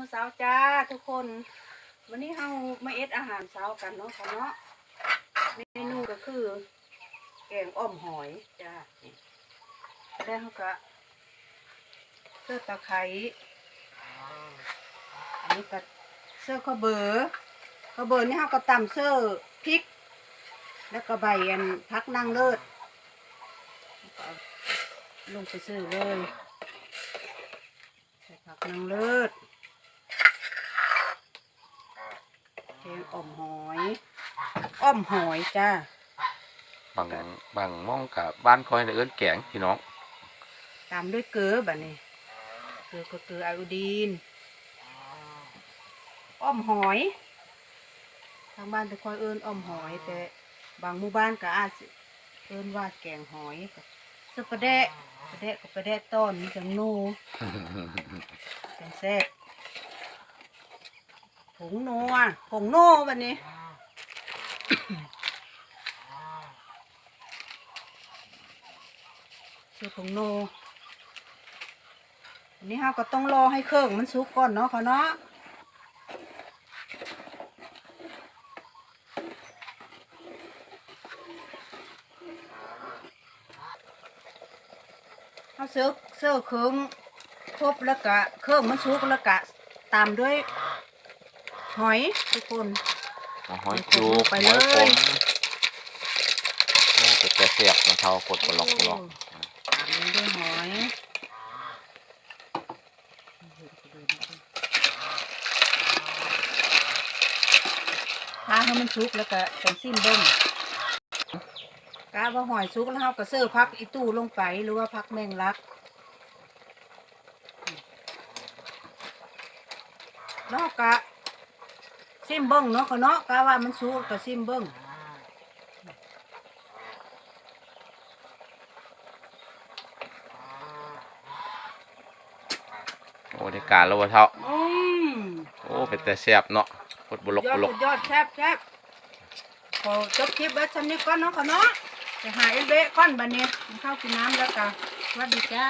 มื้อเช้าจ้าทุกคน วันนี้เฮามาเอ็ดอาหารเช้ากันเนาะค่ะเนาะเมนูก็คือ แกงอ้อมหอยจ้าแล้วเฮาก็เสื้อตะไคร้อันนี้ก็เสื้อข้าวเบอร์ข้าวเบอร์นี่เฮาก็ตำเสื้อพริก แล้วก็ใบอันพักนั่งเลิศล้วก็เอาลงไปซื้อเลยใส่ผักนางเลิศแก งอ่อมหอยอ้อมหอยจ้าบางบางหมองกับบ้านคอยในเอิ้นแกงพี่น้อง ตามด้วยเกลือแบบนี้เกลือก็เกลือไอโอดีนอ้อมหอย ทางบ้านจะคอยเอิ้นอ้อมหอย แต่บางหมู่บ้านก็อาจสิเอิ้นว่าแกงหอยก็ซุปปลาแดะปลาแดะกับปลาแดะต้อนมีจังโนูจังแซ่บ ผงโนัวผงโน่แบบนี้คือผงโนอันนี้เราก็ต้องรอให้เครื่องมันสุกก่อนเนาะค่ะเนาะเราเสิร์ฟเสิร์ฟเครื่องครบแล้วก็เครื่องมันสุกแล้วก็ตามด้วย หอยทุกคน เอาหอยจูบไปหเลอยยขมโอ้แต่แต่เสียบมันเท่ากดกดล็อกกดล็อกตามด้วยหอยถ้าให้มันสุกแล้วก็จังซิมเบิ้งกาว่าหอยสุกแล้วเราก็เสิร์ฟพักอีตู้ลงไปหรือว่าพักแมงลักเนาะกะ ซิมเบิ้งเนาะเขาเนาะกาว่ามันสุกก็ซิมเบิ้งโอ้ได้การแล้ววะเท่าอืมโอ้เป็นแต่เสียบเนาะกดบล็อกยอบดล็อกสุดยอดแซ่บแซ่บขอจบคลิปไว้ชั้นนี้ก่อนเนาะเขาเนาะจะหาเอเบะก้อนบันนี้กินข้าวกินน้ำแล้วกันสวัสดีจ้า